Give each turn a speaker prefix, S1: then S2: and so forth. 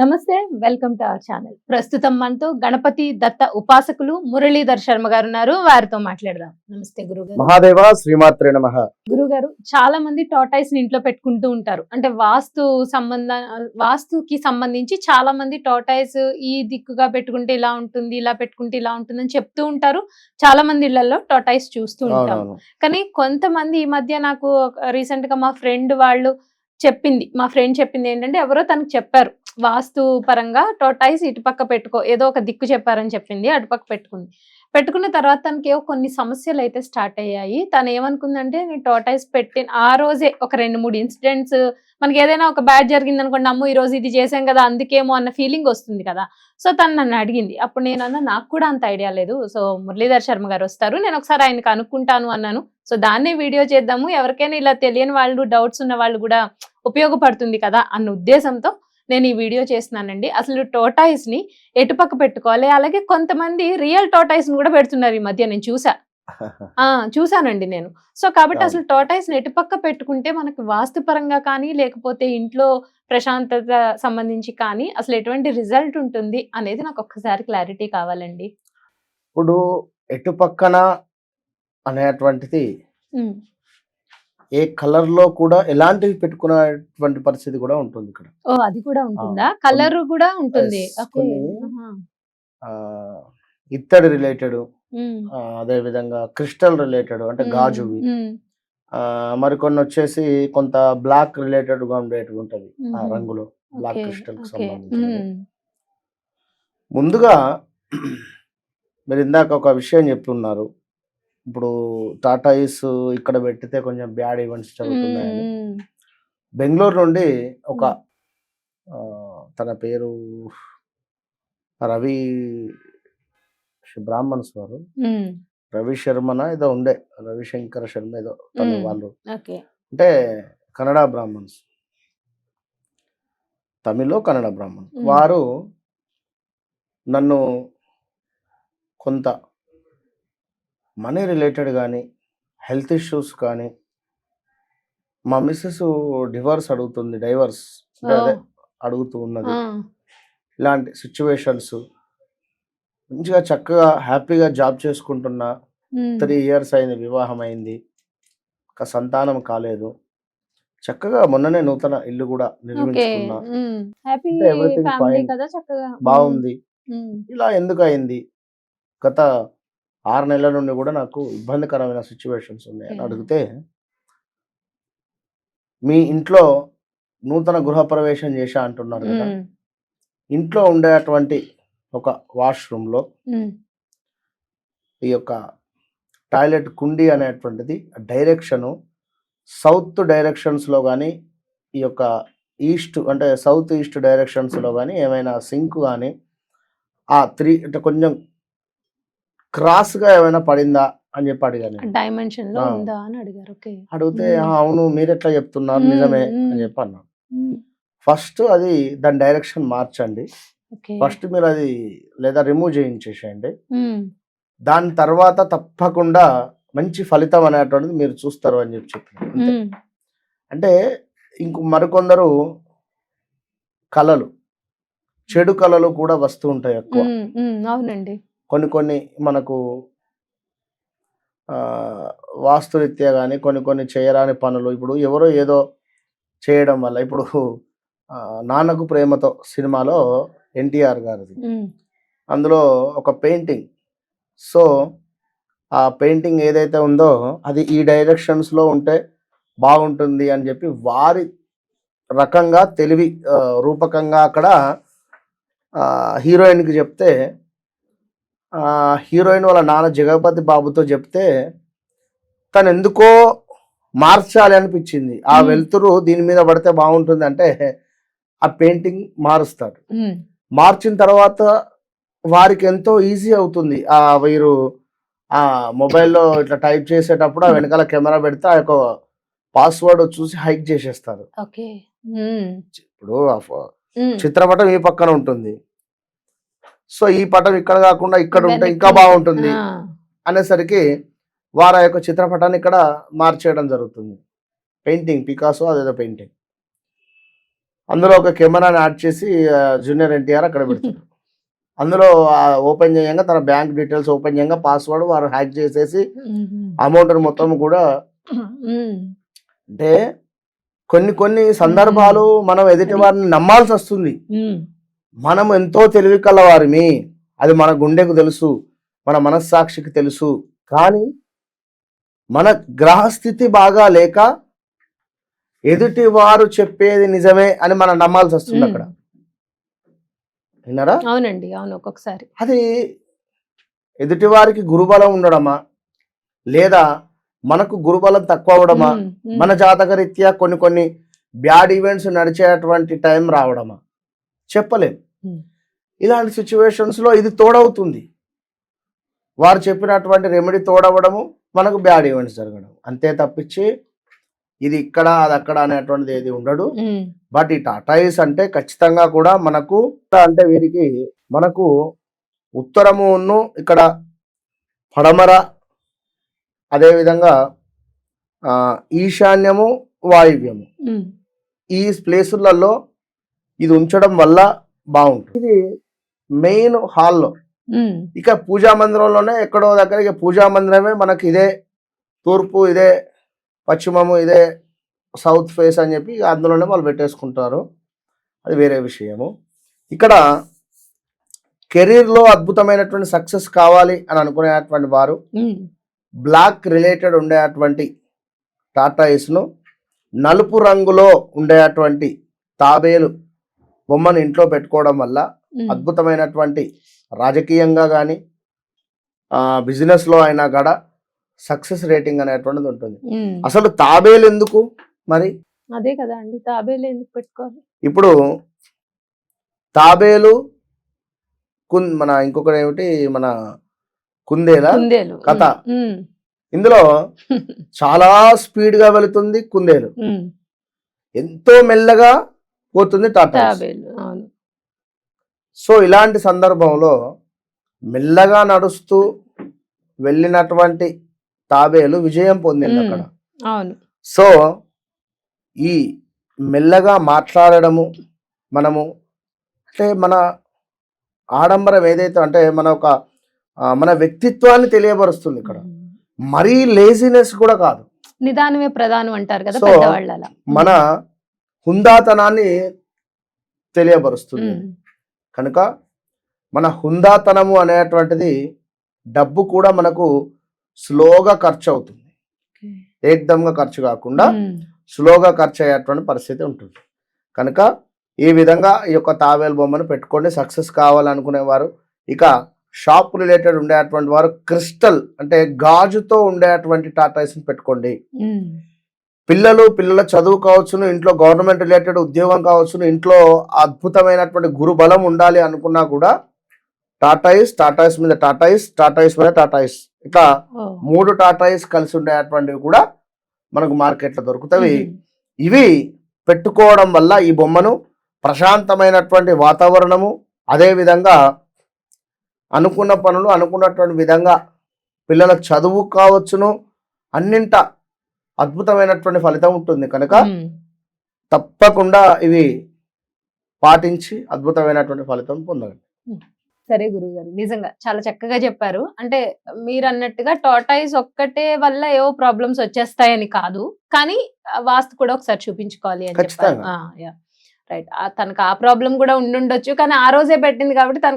S1: నమస్తే welcome to our channel. ప్రస్తుతం మనతో గణపతి దత్త ఉపాసకులు మురళీధర్ శర్మ గారు ఉన్నారు. వారితో మాట్లాడదాం. నమస్తే గురుగారు.
S2: మహాదేవ శ్రీమాత్రే నమ.
S1: గురుగారు చాలా మంది టాటాయిస్ని ఇంట్లో పెట్టుకుంటూ ఉంటారు. అంటే వాస్తు సంబంధ వాస్తుకి సంబంధించి చాలా మంది టాటాయిస్ ఈ దిక్కుగా పెట్టుకుంటే ఇలా ఉంటుంది ఇలా పెట్టుకుంటే ఇలా ఉంటుంది అని చెప్తూ ఉంటారు. చాలా మంది ఇళ్ళలో టాటాయిస్ చూస్తూ ఉంటాం.
S2: అవునవును.
S1: కానీ కొంతమంది ఈ మధ్య నాకు రీసెంట్గా మా ఫ్రెండ్ వాళ్ళు చెప్పింది. మా ఫ్రెండ్ చెప్పింది ఏంటంటే ఎవరో తనకు చెప్పారు. వాస్తు పరంగా టోటాయిస్ ఇటుపక్క పెట్టుకో ఏదో ఒక దిక్కు చెప్పారని చెప్పింది అటుపక్క పెట్టుకుంది. పెట్టుకున్న తర్వాత తనకి ఏవో కొన్ని సమస్యలు అయితే స్టార్ట్ అయ్యాయి. తను ఏమనుకుందంటే నేను టోటాయిస్ పెట్టిన ఆ రోజే ఒక రెండు మూడు ఇన్సిడెంట్స్ మనకి ఏదైనా ఒక బ్యాడ్ జరిగింది అనుకోండి అమ్మ ఈ రోజు ఇది చేసాం కదా అందుకేమో అన్న ఫీలింగ్ వస్తుంది కదా. సో తను నన్ను అడిగింది. అప్పుడు నేను అన్న నాకు కూడా అంత ఐడియా లేదు. సో మురళీధర్ శర్మ గారు వస్తారు నేను ఒకసారి ఆయనకు అనుకుంటాను అన్నాను. సో దాన్నే వీడియో చేద్దాము. ఎవరికైనా ఇలా తెలియని వాళ్ళు డౌట్స్ ఉన్న వాళ్ళు కూడా ఉపయోగపడుతుంది కదా అన్న ఉద్దేశంతో నేను ఈ వీడియో చేస్తున్నానండి. అసలు టోటాయిస్ని ఎటుపక్క పెట్టుకోవాలి? అలాగే కొంతమంది రియల్ టోటాయిస్ని కూడా పెడుతున్నారు ఈ మధ్య నేను చూసా. ఆ చూసానండి నేను. సో కాబట్టి. అసలు టోటాయిస్ని ఎటుపక్క పెట్టుకుంటే మనకి వాస్తుపరంగా కానీ లేకపోతే ఇంట్లో ప్రశాంతత సంబంధించి కానీ అసలు ఎటువంటి రిజల్ట్ ఉంటుంది అనేది నాకు ఒక్కసారి క్లారిటీ కావాలండి.
S2: ఇప్పుడు ఎటు పక్కన అనేటువంటిది. ఏ కలర్లో కూడా ఎలాంటివి పెట్టుకునేటువంటి పరిస్థితి కూడా ఉంటుంది ఇక్కడ
S1: ఓ అది కూడా ఉంటుందా కలర్ కూడా ఉంటుంది
S2: ఇత్తడి రిలేటెడ్. అదే విధంగా క్రిస్టల్ రిలేటెడ్ అంటే. గాజువి మరికొన్ని వచ్చేసి కొంత బ్లాక్ రిలేటెడ్గా ఉండేటివి ఉంటది ఆ. రంగులో బ్లాక్
S1: క్రిస్టల్కి.
S2: ముందుగా మీరు ఇందాక ఒక విషయం చెప్తున్నారు ఇప్పుడు టాటాయిస్ ఇక్కడ పెట్టితే కొంచెం బ్యాడ్ ఈవెంట్స్ జరుగుతున్నాయని
S1: ఉమ్.
S2: బెంగళూరు నుండి ఒక తన పేరు రవి బ్రాహ్మణ్స్ వారు. రవి శర్మన ఏదో ఉండే రవిశంకర శర్మ ఏదో తను. వాళ్ళు
S1: ఓకే
S2: అంటే కన్నడ బ్రాహ్మణ్స్ తమిళ్ కన్నడ బ్రాహ్మణ్. వారు నన్ను కొంత మనీ రిలేటెడ్ కానీ హెల్త్ ఇష్యూస్ కానీ మా మిస్సెస్ డివోర్స్ అడుగుతుంది డైవర్స్. అడుగుతూ ఉన్నది. ఇలాంటి సిచ్యువేషన్స్ మంచిగా చక్కగా హ్యాపీగా జాబ్ చేసుకుంటున్నా. త్రీ ఇయర్స్ అయింది వివాహం అయింది. ఒక సంతానం కాలేదు. చక్కగా మొన్ననే నూతన ఇల్లు కూడా నిర్మించుకున్నా. బాగుంది. ఇలా ఎందుకు అయింది? గత ఆరు నెలల నుండి కూడా నాకు ఇబ్బందికరమైన సిచ్యువేషన్స్ ఉన్నాయి అని. అడిగితే మీ ఇంట్లో నూతన గృహప్రవేశం చేశా అంటున్నారు కదా. ఇంట్లో ఉండేటువంటి ఒక వాష్రూమ్లో. ఈ యొక్క టాయిలెట్ కుండి అనేటువంటిది డైరెక్షను సౌత్ డైరెక్షన్స్లో కానీ ఈ యొక్క ఈస్ట్ అంటే సౌత్ ఈస్ట్ డైరెక్షన్స్లో కానీ ఏమైనా సింక్ కానీ ఆ త్రీ అంటే కొంచెం క్రాస్గా ఏమైనా పడిందా అని చెప్పి అడిగాను. డైమెన్షన్లో.
S1: ఉందా అని అడిగారు ఓకే
S2: అడిగితే
S1: మ్మ్.
S2: "ఆ, అవును మీరు ఎట్లా చెప్తున్నారు నిజమే. అని చెప్పి అన్నాను. ఫస్ట్ అది దాని డైరెక్షన్ మార్చండి ఫస్ట్ మీరు అది లేదా రిమూవ్ చేయించేసేయండి. దాని తర్వాత తప్పకుండా మంచి ఫలితం అనేటువంటిది మీరు చూస్తారు అని చెప్పి.
S1: ఉమ్.
S2: అంటే ఇంక మరికొందరు కళలు చెడు కళలు కూడా వస్తూ ఉంటాయి ఎక్కువ.
S1: అవునండి
S2: కొన్ని కొన్ని మనకు వాస్తురీత్యా కానీ కొన్ని కొన్ని చేయరాని పనులు. ఇప్పుడు ఎవరో ఏదో చేయడం వల్ల ఇప్పుడు నాన్నకు ప్రేమతో సినిమాలో ఎన్టీఆర్ గారిది. అందులో ఒక పెయింటింగ్. సో ఆ పెయింటింగ్ ఏదైతే ఉందో అది ఈ డైరెక్షన్స్లో ఉంటే బాగుంటుంది అని చెప్పి వారి రకంగా తెలివి రూపకంగా అక్కడ హీరోయిన్కి చెప్తే హీరోయిన్ వాళ్ళ నాన్న జగపతి బాబుతో చెప్తే తను ఎందుకో మార్చాలి అనిపించింది ఆ. వెలుతురు దీని మీద పడితే బాగుంటుంది అంటే ఆ పెయింటింగ్ మారుస్తాడు. మార్చిన తర్వాత వారికి ఎంతో ఈజీ అవుతుంది ఆ వీరు ఆ మొబైల్లో ఇట్లా టైప్ చేసేటప్పుడు ఆ వెనకాల కెమెరా పెడితే ఆ యొక్క పాస్వర్డ్ చూసి హైక్ చేసేస్తారు. ఇప్పుడు. చిత్రపటం ఈ పక్కన ఉంటుంది సో ఈ పటం ఇక్కడ కాకుండా ఇక్కడ ఉంటే. ఇంకా బాగుంటుంది. అనేసరికి వారు యొక్క చిత్రపటాన్ని ఇక్కడ మార్చేయడం జరుగుతుంది. పెయింటింగ్ పికాసో అదేదో పెయింటింగ్. అందులో ఒక కెమెరాని యాడ్ చేసి జూనియర్ ఎన్టీఆర్ అక్కడ పెడతారు అందులో ఓపెన్ చేయంగా తన బ్యాంక్ డీటెయిల్స్ ఓపెన్ చేయంగా పాస్వర్డ్ వారు హ్యాక్ చేసేసి అమౌంట్ మొత్తం కూడా అంటే కొన్ని కొన్ని సందర్భాలు మనం ఎదుటి వారిని నమ్మాల్సి వస్తుంది. మనం ఎంతో తెలివి కలవారిమి. అది మన గుండెకు తెలుసు మన మనస్సాక్షికి తెలుసు. కానీ మన గ్రహస్థితి బాగా లేక ఎదుటి వారు చెప్పేది నిజమే అని మనం నమ్మాల్సి వస్తుంది అక్కడ. విన్నారా?
S1: అవునండి అవును ఒక్కొక్కసారి.
S2: అది ఎదుటి వారికి గురుబలం ఉండడమా? లేదా మనకు గురుబలం తక్కువ అవడమా. మన జాతక రీత్యా కొన్ని కొన్ని బ్యాడ్ ఈవెంట్స్ నడిచేటువంటి టైం రావడమా? చెప్పలేం.
S1: Hmm.
S2: ఇలాంటి సిచ్యువేషన్స్లో ఇది తోడవుతుంది. వారు చెప్పినటువంటి రెమెడీ తోడవడము మనకు బ్యాడ్ ఈవెంట్స్ జరగడం. అంతే తప్పించి ఇది ఇక్కడ అది అక్కడ అనేటువంటిది ఏది ఉండడు. బట్ ఈ టాటాయిస్ అంటే ఖచ్చితంగా కూడా మనకు అంటే వీరికి మనకు ఉత్తరమును ఇక్కడ పడమర అదేవిధంగా ఈశాన్యము వాయువ్యము.
S1: ఉమ్,
S2: ఈ ప్లేసులలో ఇది ఉంచడం వల్ల బాగుంటుంది. ఇది మెయిన్ హాల్లో. ఇక పూజా మందిరంలోనే ఎక్కడో దగ్గర ఇక పూజా మందిరమే మనకి ఇదే తూర్పు ఇదే పశ్చిమము ఇదే సౌత్ ఫేస్ అని చెప్పి అందులోనే వాళ్ళు పెట్టేసుకుంటారు. అది వేరే విషయము. ఇక్కడ కెరీర్లో అద్భుతమైనటువంటి సక్సెస్ కావాలి అని అనుకునేటువంటి వారు బ్లాక్ రిలేటెడ్ ఉండేటువంటి టాటాయిస్ను నలుపు రంగులో ఉండేటువంటి తాబేలు బొమ్మను ఇంట్లో పెట్టుకోవడం వల్ల. అద్భుతమైనటువంటి రాజకీయంగా కానీ బిజినెస్లో అయినా కూడా సక్సెస్ రేటింగ్ అనేటువంటిది ఉంటుంది. అసలు తాబేలు ఎందుకు మరి?
S1: అదే కదా అండి తాబేలు ఎందుకు పెట్టుకోవాలి?
S2: ఇప్పుడు తాబేలు కున్ మన ఇంకొకటి ఏమిటి మన కుందేలా? కథ. ఇందులో చాలా స్పీడ్గా వెళుతుంది కుందేలు. ఎంతో మెల్లగా పోతుంది టాటా
S1: అవును.
S2: సో ఇలాంటి సందర్భంలో మెల్లగా నడుస్తూ వెళ్ళినటువంటి తాబేలు విజయం పొందింది. అక్కడ.
S1: అవును.
S2: సో ఈ మెల్లగా మాట్లాడడము మనము అంటే మన ఆడంబరం ఏదైతే అంటే మన ఒక మన వ్యక్తిత్వాన్ని తెలియపరుస్తుంది ఇక్కడ. మరీ లేజినెస్ కూడా కాదు.
S1: నిదానమే ప్రధానం అంటారు కదా
S2: మన హుందాతనాన్ని తెలియపరుస్తుంది.
S1: ఉమ్,
S2: కనుక మన హుందాతనము అనేటువంటిది డబ్బు కూడా మనకు స్లోగా ఖర్చు అవుతుంది ఏకదంగా ఖర్చు కాకుండా స్లోగా ఖర్చు అయ్యేటువంటి పరిస్థితి ఉంటుంది. కనుక ఈ విధంగా ఈ యొక్క తాబేలు బొమ్మను పెట్టుకోండి. సక్సెస్ కావాలనుకునేవారు ఇక షాప్ రిలేటెడ్ ఉండేటువంటి వారు క్రిస్టల్ అంటే గాజుతో ఉండేటువంటి టాటాయిస్ని పెట్టుకోండి. పిల్లలు పిల్లల చదువు కావచ్చును ఇంట్లో గవర్నమెంట్ రిలేటెడ్ ఉద్యోగం కావచ్చును ఇంట్లో అద్భుతమైనటువంటి గురు బలం ఉండాలి అనుకున్నా కూడా టాటాయిస్ టాటాయిస్ మీద టాటాయిస్ టాటాయిస్ మీద టాటాయిస్ ఇట్లా మూడు టాటాయిస్ కలిసి ఉండేటువంటివి కూడా మనకు మార్కెట్లో దొరుకుతాయి ఇవి పెట్టుకోవడం వల్ల ఈ బొమ్మను ప్రశాంతమైనటువంటి వాతావరణము అదే విధంగా అనుకున్న పనులు అనుకున్నటువంటి విధంగా పిల్లల చదువు కావచ్చును అన్నింట అద్భుతమైనటువంటి ఫలితం ఉంటుంది. కనుక. తప్పకుండా ఇవి పాటించి అద్భుతమైనటువంటి ఫలితం పొందండి.
S1: సరే గురుగారు నిజంగా చాలా చక్కగా చెప్పారు. అంటే మీరు అన్నట్టుగా టోటాయిస్ ఒక్కటే వల్ల ఏవో ప్రాబ్లమ్స్ వచ్చేస్తాయని కాదు. కానీ వాస్తు కూడా ఒకసారి చూపించుకోవాలి అని చెప్పారు. రైట్ తనకు ఆ ప్రాబ్లం కూడా ఉండుండొచ్చు. కానీ ఆ రోజే పెట్టింది కాబట్టి తనకు